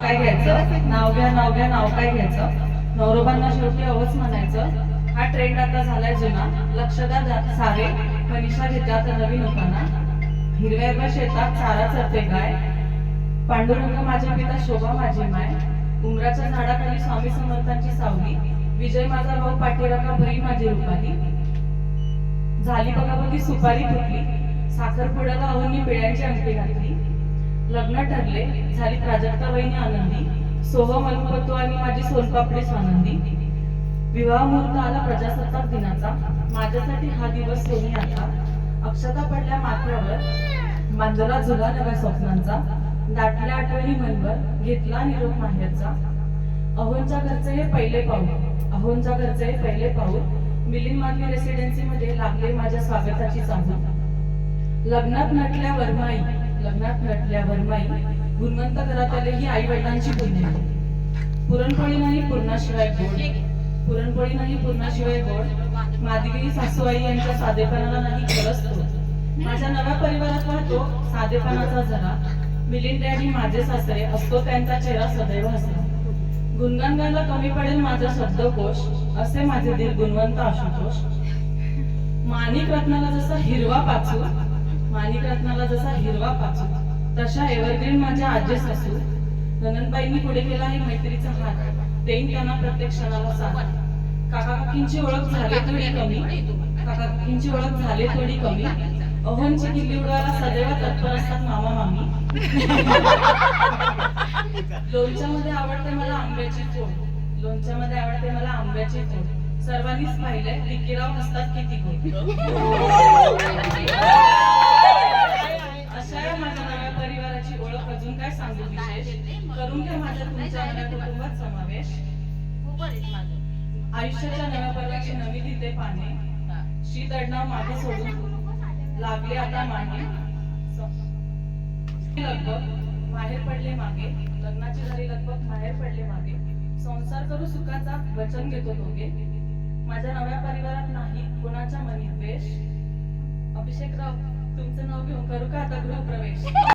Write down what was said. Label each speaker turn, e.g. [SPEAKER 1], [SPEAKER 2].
[SPEAKER 1] काय घ्यायचं? नाव घ्या नाव घ्या नाव काय घ्यायचं? नवरोबांना शेवटी अवच म्हणायचं. हा ट्रेंड आता झालाय जुना. लक्ष द्या सारे. मनीषा घेतात नवीन लोकांना. हिरव्या शेतात चारा चरते गाय पांडुरंग माझे पिता शोभा माझी माय. उमराच्या झाडाखाली स्वामी समर्थांची सावली. विजय माझा भाऊ पाठीराखा बहीण माझी रुपाली. झाली बघा बघी सुपारी फुटली. साखरपुड्याला अहोनी पिळ्यांची अंगठी घातली. लग्न ठरले. झाली प्राजक्ता वहिनी आनंदी. सोह मनपतो आणि माझी सोनपापडी स्वानंदी. विवाह मुहूर्त आला प्रजासत्ताक दिनाचा. माझ्यासाठी हा दिवस सोनी आता. अक्षता पडल्या माथ्यावर. बांधला झुला नव्या स्वप्नांचा. दाटल्या आठवणी मनवर घेतला निरोप माहेरचा. अहोंच्या घरचे हे पहिले पाऊल. अहोंच्या घरचे हे पहिले पाऊल. मिलिंद मागणी रेसिडेन्सी मध्ये लागले माझ्या स्वागताची चाहूल लग्नात नटल्या वर्माई. लग्नात नटल्या माई गुणवंत घरात आले ही आई वडिलांची पुण्य पुरणपोळी नाही पूर्णाशिवाय गोड. पुरणपोळी नाही पूर्णाशिवाय गोड. माधवी सासूबाई यांच्या साधेपणाला नाही खरंच माझ्या नव्या परिवारात वाहतो साधेपणाचा जरा. मिलिंद डॅडी माझे सासरे असतो त्यांचा चेहरा सदैव हसला गुणगान गायला कमी पडेल माझा शब्दकोश असे माझे दिल गुणवंत आशुतोष. माणिक रत्नाला जसा हिरवा पाचू माणिकरत्नाला जसा हिरवा पाचू तशा एव्हरग्रीन माझ्या आजी सासू. ननंदबाईंनी पुढे केला आहे मैत्रीचा हात. देईन त्यांना प्रत्येक क्षणाला साथ. काका काकींची ओळख झाली थोडी कमी. काका काकींची ओळख झाली थोडी कमी. अहोंची किल्ली उडवायला सदैव तत्पर असतात मामा मामी. लोणच्यामध्ये आवडते मला आंब्याची फोड लोणच्यामध्ये आवडते मला आंब्याची फोड सर्वांनीच पाहिलंय टिकेराव हसतात किती गोड. करून घ्या माझ्या तुमच्या नव्या कुटुंबात समावेश. आयुष्याच्या नव्या पर्वाची नवी लिहिते पाने. शीत अडनाव मागे सोडून लागले आता मागे. लगबग बाहेर पडले मागे. लग्नाची झाली लगबग बाहेर पडले मागे. संसार करू सुखाचा वचन घेतो दोघे. माझ्या नव्या परिवारात नाही कोणाच्या मनी द्वेष? अभिषेकराव तुमचं नाव घेऊन करू का आता गृहप्रवेश?